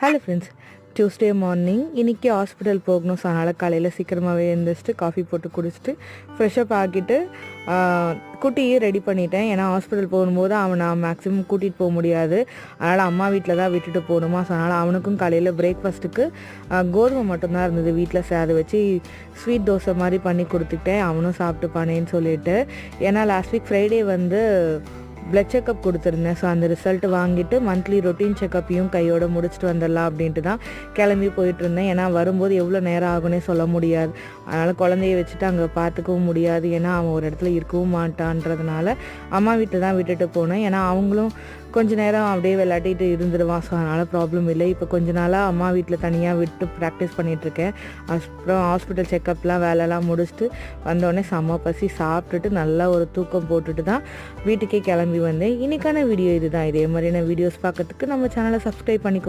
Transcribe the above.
Hello friends Tuesday morning இன்றைக்கி hospital போகணும். So அதனால் காலையில் சீக்கிரமாகவே எழுந்திரிச்சிட்டு காஃபி போட்டு குடிச்சிட்டு ஃப்ரெஷ்அப் ஆக்கிட்டு ஆஹ், குட்டியும் ரெடி பண்ணிட்டேன். ஏன்னா ஹாஸ்பிட்டல் போகும்போது அவனை மேக்ஸிமம் கூட்டிகிட்டு போக முடியாது. அதனால் அம்மா வீட்டில் தான் விட்டுட்டு போகணுமா? ஸோ அதனால் அவனுக்கும் காலையில் பிரேக்ஃபாஸ்ட்டுக்கு கோதுமை மட்டும்தான் இருந்தது. வீட்டில் சே வச்சு ஸ்வீட் தோசை மாதிரி பண்ணி கொடுத்துட்டேன் அவனும் சாப்பிட்டுப்பானேன்னு சொல்லிட்டு. ஏன்னா லாஸ்ட் வீக் ஃப்ரைடே வந்து பிளட் செக்கப் கொடுத்துருந்தேன். ஸோ அந்த ரிசல்ட் வாங்கிட்டு மந்த்லி ரொட்டீன் செக்கப்பையும் கையோட முடிச்சுட்டு வந்துடலாம் அப்படின்ட்டு தான் கிளம்பி போயிட்டு இருந்தேன். ஏன்னா வரும்போது எவ்வளோ நேரம் ஆகும்னே சொல்ல முடியாது. அதனால் குழந்தைய வச்சுட்டு அங்கே பார்த்துக்கவும் முடியாது. ஏன்னா அவன் ஒரு இடத்துல இருக்கவும் மாட்டான்றதுனால அம்மா வீட்டில் தான் விட்டுட்டு போனேன். ஏன்னா அவங்களும் கொஞ்ச நேரம் அப்படியே விளையாடிட்டு இருந்துடுவான் ஸோ அதனால் ப்ராப்ளம் இல்லை. இப்போ கொஞ்ச நாளாக அம்மா வீட்டில் தனியாக விட்டு ப்ராக்டிஸ் பண்ணிகிட்ருக்கேன் அப்புறம் ஹாஸ்பிட்டல் செக்கப்லாம் வேலைலாம் முடிச்சுட்டு வந்தோடனே செம்ம பசி. சாப்பிட்டுட்டு நல்லா ஒரு தூக்கம் போட்டுட்டு தான் வீட்டுக்கே கிளம்பி வந்தேன். இன்றைக்கான வீடியோ இதுதான். இதே மாதிரியான வீடியோஸ் பார்க்கறதுக்கு நம்ம சேனலை சப்ஸ்கிரைப் பண்ணிக்கோங்க.